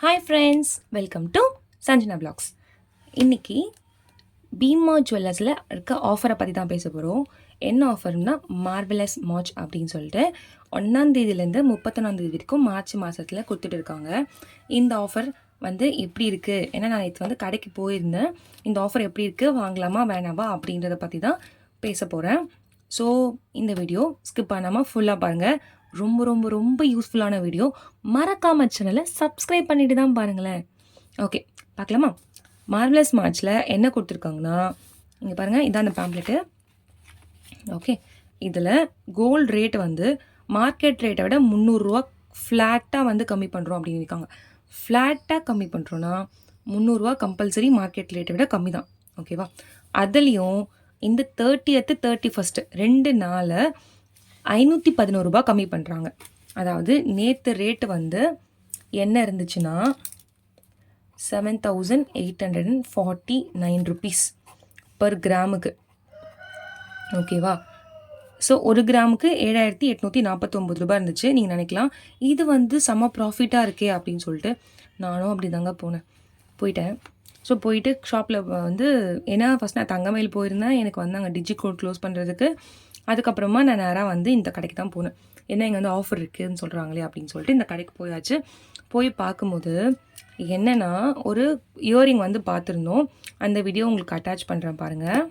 Hi friends welcome to Sanjana blogs இன்றைக்கி பீமா ஜுவல்லர்ஸில் இருக்க ஆஃபரை பற்றி தான் பேச போகிறோம் என்ன ஆஃபர்னா மார்வலஸ் மார்ச் அப்படின்னு சொல்லிட்டு ஒன்றாந்தேதியிலேருந்து முப்பத்தொன்னாந்தேதி வரைக்கும் மார்ச் மாதத்தில் கொடுத்துட்டு இருக்காங்க. இந்த ஆஃபர் வந்து எப்படி இருக்குது ஏன்னா நான் நேற்று வந்து கடைக்கு போயிருந்தேன். இந்த ஆஃபர் எப்படி இருக்குது வாங்கலாமா வேணாமா அப்படின்றத பற்றி தான் பேச போகிறேன் ஸோ இந்த வீடியோ ஸ்கிப் பண்ணாமல் ஃபுல்லாக பாருங்கள் ரொம்ப ரொம்ப ரொம்ப யூஸ்ஃபுல்லான வீடியோ மறக்காம சேனலை சப்ஸ்கிரைப் பண்ணிட்டு தான் பாருங்களேன். ஓகே பார்க்கலாமா? மார்வலஸ் மார்ச்சில் என்ன கொடுத்துருக்காங்கன்னா இங்கே பாருங்கள் இதான் அந்த பேம்ப்ளெட்டு ஓகே இதில் கோல்டு ரேட் வந்து மார்க்கெட் ரேட்டை விட முந்நூறுரூவா ஃப்ளாட்டாக வந்து கம்மி பண்ணுறோம் அப்படின்னு இருக்காங்க. ஃப்ளாட்டாக கம்மி பண்ணுறோன்னா முந்நூறுரூவா கம்பல்சரி மார்க்கெட் ரேட்டை விட கம்மி தான். ஓகேவா அதுலேயும் இந்த தேர்ட்டியத்து தேர்ட்டி ஃபஸ்ட்டு ரெண்டு நாளை ஐநூற்றி பதினோரு ரூபாய் கம்மி பண்ணுறாங்க அதாவது நேற்று ரேட்டு வந்து என்ன இருந்துச்சுன்னா seven thousand eight hundred and forty nine rupees per கிராமுக்கு ஓகேவா ஸோ ஒரு கிராமுக்கு ஏழாயிரத்தி எட்நூற்றி நாற்பத்தொம்பது ரூபாய் இருந்துச்சு. நீங்கள் நினைக்கலாம் இது வந்து செம்ம ப்ராஃபிட்டாக இருக்கே அப்படின்னு சொல்லிட்டு நானும் அப்படி தாங்க போனேன். போயிட்டேன். ஸோ போயிட்டு ஷாப்பில் வந்து ஏன்னா ஃபஸ்ட் நான் தங்கமயில் போயிருந்தேன். எனக்கு வந்து அங்கே டிஜி கோட் க்ளோஸ் பண்ணுறதுக்கு அதுக்கப்புறமா நான் நேராக வந்து இந்த கடைக்கு தான் போனேன். என்ன இங்கே வந்து ஆஃபர் இருக்குதுன்னு சொல்கிறாங்களே அப்படின்னு சொல்லிட்டு இந்த கடைக்கு போயாச்சு. போய் பார்க்கும்போது என்னென்னா ஒரு இயரிங் வந்து பார்த்துருந்தோம். அந்த வீடியோ உங்களுக்கு அட்டாச் பண்ணுறேன் பாருங்கள்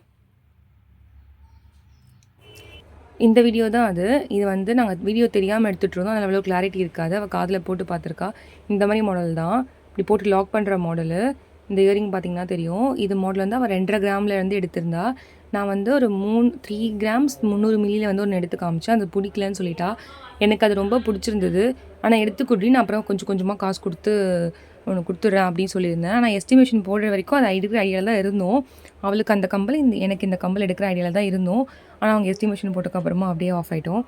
இந்த வீடியோ தான் அது. இது வந்து நாங்கள் வீடியோ தெரியாமல் எடுத்துகிட்டு இருந்தோம். அதில் அவ்வளோ கிளாரிட்டி இருக்காது. அவள் காதில் போட்டு பார்த்துருக்கா. இந்த மாதிரி மாடல் தான். இப்படி போட்டு லாக் பண்ணுற மாடலு இந்த இயரிங் பார்த்தீங்கன்னா தெரியும். இது மாடல் வந்து அவன் ரெண்டரை கிராம்லேருந்து எடுத்திருந்தா. நான் வந்து ஒரு மூணு த்ரீ கிராம்ஸ் முந்நூறு மில்லியில் வந்து ஒன்று எடுத்து காமிச்சேன். அது பிடிக்கலன்னு சொல்லிட்டா. எனக்கு அது ரொம்ப பிடிச்சிருந்தது. ஆனால் எடுத்து நான் அப்புறம் கொஞ்சம் கொஞ்சமாக காசு கொடுத்து ஒன்று கொடுத்துட்றேன் அப்படின்னு சொல்லியிருந்தேன். ஆனால் எஸ்டிமேஷன் போடுற வரைக்கும் அது எடுக்கிற ஐடியாவில் தான் இருந்தோம். அவளுக்கு அந்த கம்பல் இந்த எனக்கு இந்த கம்பல் எடுக்கிற ஐடியாவில் தான் இருந்தோம். ஆனால் அவங்க எஸ்டிமேஷன் போட்டதுக்கப்புறமா அப்படியே ஆஃப் ஆகிட்டோம்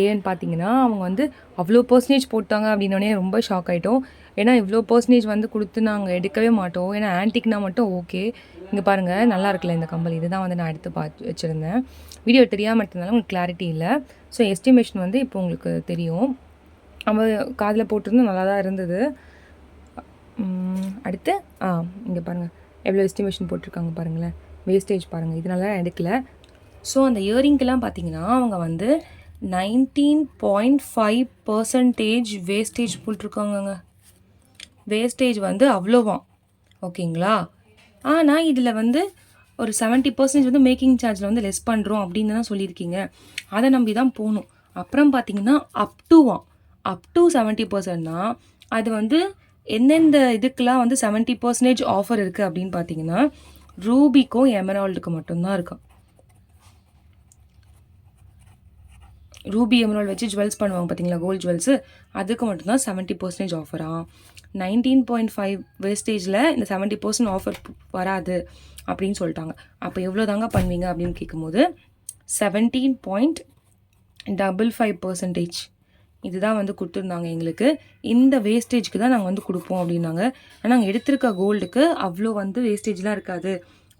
ஏன்னு பார்த்தீங்கன்னா அவங்க வந்து அவ்வளோ பர்சன்டேஜ் போட்டாங்க அப்படின்னோடனே ரொம்ப ஷாக் ஆகிட்டோம் ஏன்னா இவ்வளோ பர்சன்டேஜ் வந்து கொடுத்து நாங்கள் எடுக்கவே மாட்டோம். ஏன்னா ஆன்டிக்னா மட்டும் ஓகே இங்கே பாருங்கள் நல்லா இருக்குல்ல இந்த கம்பல். இதுதான் வந்து நான் எடுத்து பார்த்து வச்சுருந்தேன். வீடியோ தெரியாமல் எடுத்ததுனால உங்களுக்கு கிளாரிட்டி இல்லை. ஸோ எஸ்டிமேஷன் வந்து இப்போ உங்களுக்கு தெரியும். அவள் காதில் போட்டிருந்தும் நல்லா தான் இருந்தது அடுத்து ஆ இங்கே பாருங்கள் எவ்வளோ எஸ்டிமேஷன் போட்டிருக்காங்க பாருங்களேன். வேஸ்டேஜ் பாருங்கள் இது நல்லா எடுக்கல. ஸோ அந்த இயரிங்க்கெல்லாம் பார்த்தீங்கன்னா அவங்க வந்து nineteen point five percentage wastage போட்டிருக்காங்கங்க. Wastage வந்து அவ்வளோவாம் ஓகேங்களா? ஆனால் இதில் வந்து ஒரு செவன்ட்டி பர்சன்டேஜ் வந்து மேக்கிங் சார்ஜில் வந்து லெஸ் பண்ணுறோம் அப்படின்னு தான் சொல்லியிருக்கீங்க. அதை நம்பி தான் போகணும். அப்புறம் பார்த்தீங்கன்னா அப் டுவாம் அப் டு செவன்ட்டி பர்சன்ட்னா அது வந்து எந்தெந்த இதுக்கெலாம் வந்து செவன்ட்டி பர்சன்டேஜ் ஆஃபர் இருக்குது அப்படின்னு பார்த்தீங்கன்னா ரூபிக்கும் எமரால்டுக்கு மட்டும்தான் இருக்கும் ரூபி எமரால்டு வச்சு ஜுவல்ஸ் பண்ணுவாங்க பார்த்தீங்களா கோல்ட் ஜுவல்ஸு அதுக்கு மட்டும்தான் செவன்ட்டி பர்சன்டேஜ் ஆஃபராக நைன்டீன் பாயிண்ட் ஃபைவ் வேஸ்டேஜில் இந்த செவன்ட்டி பர்சன்ட் ஆஃபர் வராது அப்படின்னு சொல்லிட்டாங்க. அப்போ எவ்வளோ தாங்க பண்ணுவீங்க அப்படின்னு கேட்கும்போது seventeen point double five percentage இதுதான் வந்து கொடுத்துருந்தாங்க எங்களுக்கு. இந்த வேஸ்டேஜ்க்கு தான் நாங்கள் வந்து கொடுப்போம் அப்படின்னாங்க. ஆனால் நாங்கள் எடுத்திருக்க கோல்டுக்கு அவ்வளோ வந்து வேஸ்டேஜ்லாம் இருக்காது.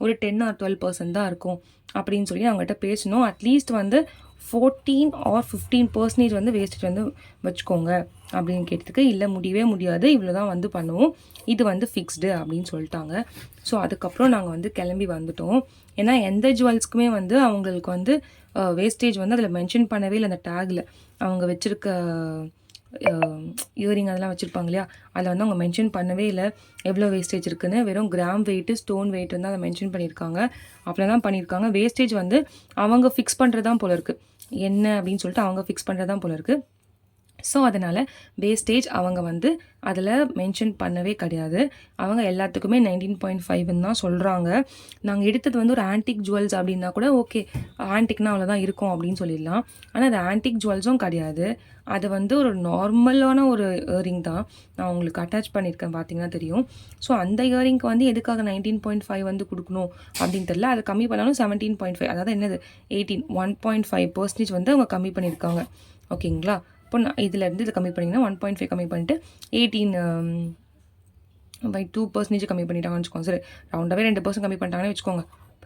ஒரு டென் ஆர் டுவெல் பர்சன்ட் தான் இருக்கும் அப்படின்னு சொல்லி அவங்ககிட்ட பேசணும் அட்லீஸ்ட் வந்து ஃபோர்டீன் ஆர் ஃபிஃப்டீன் பர்சன்டேஜ் வந்து வேஸ்டேஜ் வந்து வச்சுக்கோங்க அப்படின்னு கேட்டதுக்கு இல்லை முடியவே முடியாது. இவ்வளோ தான் வந்து பண்ணுவோம். இது வந்து ஃபிக்ஸ்டு அப்படின்னு சொல்லிட்டாங்க. ஸோ அதுக்கப்புறம் நாங்கள் வந்து கிளம்பி வந்துட்டோம். ஏன்னா எந்த ஜுவல்ஸ்க்குமே வந்து அவங்களுக்கு வந்து வேஸ்டேஜ் வந்து அதில் மென்ஷன் பண்ணவே இல்லை அந்த டேக்கில் அவங்க வச்சுருக்க இயரிங் அதெல்லாம் வச்சுருப்பாங்க இல்லையா? அதில் வந்து அவங்க மென்ஷன் பண்ணவே இல்லை. எவ்வளோ வேஸ்டேஜ் இருக்குன்னு? வெறும் கிராம் வெயிட்டு ஸ்டோன் வெயிட் வந்து அதை மென்ஷன் பண்ணியிருக்காங்க. அப்படி தான் பண்ணியிருக்காங்க. வேஸ்டேஜ் வந்து அவங்க ஃபிக்ஸ் பண்ணுறது தான் போல இருக்குது என்ன அப்படின்னு சொல்லிட்டு அவங்க ஃபிக்ஸ் பண்ணுறது தான் போல இருக்குது ஸோ அதனால் வேஸ்டேஜ் அவங்க வந்து அதில் மென்ஷன் பண்ணவே கிடையாது. அவங்க எல்லாத்துக்குமே நைன்டீன் பாயிண்ட் ஃபைவ்னு தான் சொல்கிறாங்க நாங்கள் எடுத்தது வந்து ஒரு ஆன்டிக் ஜுவல்ஸ் அப்படின்னா கூட ஓகே ஆன்டிக்னா அவ்வளோதான் இருக்கும் அப்படின்னு சொல்லிடலாம். ஆனால் அது ஆன்டிக் ஜுவல்ஸும் கிடையாது. அது வந்து ஒரு நார்மலான ஒரு இயரிங் தான். நான் உங்களுக்கு அட்டாச் பண்ணியிருக்கேன் பார்த்தீங்கன்னா தெரியும். ஸோ அந்த இயரிங்க்கு வந்து எதுக்காக நைன்டீன் பாயிண்ட் ஃபைவ் வந்து கொடுக்கணும் அப்படின்னு தெரில அதை கம்மி பண்ணாலும் செவன்டீன் பாயிண்ட் ஃபைவ் அதாவது என்னது eighteen one point five percentage வந்து அவங்க கம்மி பண்ணியிருக்காங்க. ஓகேங்களா இப்போ நான் இதிலேருந்து இதை கம்மி பண்ணிங்கன்னா ஒன் பாயிண்ட் ஃபைவ் கம்மி பண்ணிட்டு எயிட்டீன் பை டூ பர்சன்டேஜ் கம்மி பண்ணிட்டாங்கன்னு வச்சுக்கோங்க. சரி ரவுண்டாகவே ரெண்டு பர்சன்ட் கம்மி பண்ணிட்டாங்கன்னு வச்சுக்கோங்க.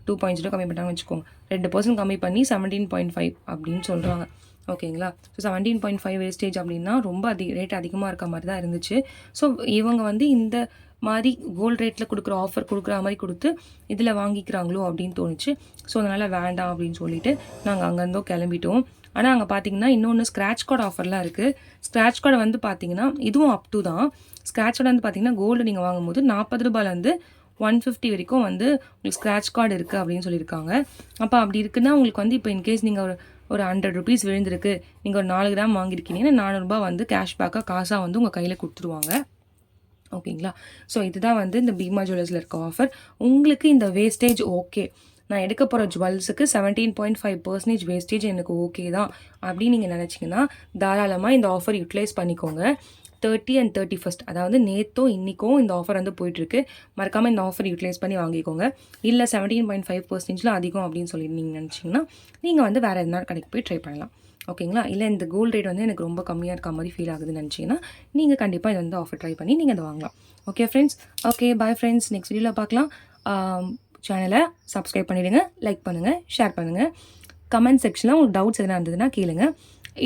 டூ பாயிண்ட் ஜீரோ கம்மி பண்ணிட்டாங்கன்னு வச்சுக்கோங்க. ரெண்டு பர்சன்ட் கம்மி பண்ணி செவன்டீன் பாயிண்ட் ஃபைவ் அப்படின்னு சொல்கிறாங்க ஓகேங்களா so seventeen point five wastage அப்படின்னா ரொம்ப அதிக ரேட் அதிகமாக இருக்க மாதிரி தான் இருந்துச்சு. ஸோ இவங்க வந்து இந்த மாதிரி கோல்டு ரேட்டில் கொடுக்குற ஆஃபர் கொடுக்குற மாதிரி கொடுத்து இதில் வாங்கிக்கிறாங்களோ அப்படின்னு தோணுச்சு. ஸோ அதனால் வேண்டாம் அப்படின்னு சொல்லிட்டு நாங்கள் அங்கேருந்தோ கிளம்பிட்டோம். ஆனால் அங்கே பார்த்தீங்கன்னா இன்னொன்று ஸ்க்ராட்ச் கார்டு ஆஃபர்லாம் இருக்குது ஸ்க்ராட்ச் கார்டு வந்து பார்த்தீங்கன்னா இதுவும் அப் டூ தான். ஸ்க்ராட்ச் கார்டு வந்து பார்த்தீங்கன்னா கோல்டு நீங்கள் வாங்கும்போது நாற்பது ரூபாயிலேருந்து ஒன் ஃபிஃப்டி வரைக்கும் வந்து உங்களுக்கு ஸ்க்ராட்ச் கார்டு இருக்குது அப்படின்னு சொல்லியிருக்காங்க. அப்போ அப்படி இருக்குன்னா உங்களுக்கு வந்து இப்போ இன்கேஸ் நீங்கள் ஒரு ஒரு ஹண்ட்ரட் ருபீஸ் விழுந்திருக்கு. நீங்கள் ஒரு நாலு கிராம் வாங்கியிருக்கீங்கன்னா நானூறுபா வந்து கேஷ்பேக்காக காசாக வந்து உங்கள் கையில் கொடுத்துருவாங்க. ஓகேங்களா? ஸோ இதுதான் வந்து இந்த பீமா ஜுவல்லர்ஸில் இருக்க ஆஃபர் உங்களுக்கு இந்த வேஸ்டேஜ் ஓகே நான் எடுக்க போகிற ஜுவல்ஸுக்கு seventeen point five percentage wastage எனக்கு ஓகே தான். அப்படின்னு நீங்கள் நினச்சிங்கன்னா தாராளமாக இந்த ஆஃபர் யூட்டிலைஸ் பண்ணிக்கோங்க. தேர்ட்டி அண்ட் தேர்ட்டி ஃபஸ்ட் அதாவது நேற்றும் இன்றைக்கும் இந்த ஆஃபர் வந்து போயிட்டுருக்கு. மறக்காமல் இந்த ஆஃபர் யூட்டிலைஸ் பண்ணி வாங்கிக்கோங்க. இல்லை செவன்டீன் பாயிண்ட் ஃபைவ் பர்சன்டேஜில் அதிகம் அப்படின்னு சொல்லி நீங்கள் நினச்சிங்கன்னா நீங்கள் வந்து வேறு எதனா கடைக்கு போய் ட்ரை பண்ணலாம். ஓகேங்களா இல்லை இந்த கோல்டு ரேட் வந்து எனக்கு ரொம்ப கம்மியாக இருக்க மாதிரி ஃபீல் ஆகுதுன்னு நினச்சிங்கன்னா நீங்கள் கண்டிப்பாக இதை வந்து ஆஃபர் ட்ரை பண்ணி நீங்கள் அதை வாங்கலாம். Okay friends okay bye friends next வீடியோவில் பார்க்கலாம். சேனலை சப்ஸ்கிரைப் பண்ணிவிடுங்க லைக் பண்ணுங்கள் ஷேர் பண்ணுங்கள் கமெண்ட் செக்ஷனில் உங்களுக்கு டவுட்ஸ் எதனா இருந்ததுன்னா கேளுங்க.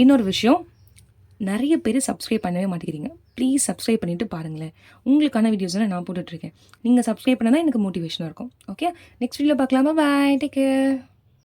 இன்னொரு விஷயம் நிறைய பேர் சப்ஸ்கிரைப் பண்ணவே மாட்டேங்கிறீங்க. ப்ளீஸ் சப்ஸ்கிரைப் பண்ணிவிட்டு பாருங்களேன். உங்களுக்கான வீடியோஸ்லாம் நான் போட்டுட்ருக்கேன் நீங்கள் சப்ஸ்கிரைப் பண்ணால் தான் எனக்கு மோட்டிவேஷனாக இருக்கும். ஓகே நெக்ஸ்ட் வீடியோ பார்க்கலாமா? Bye take care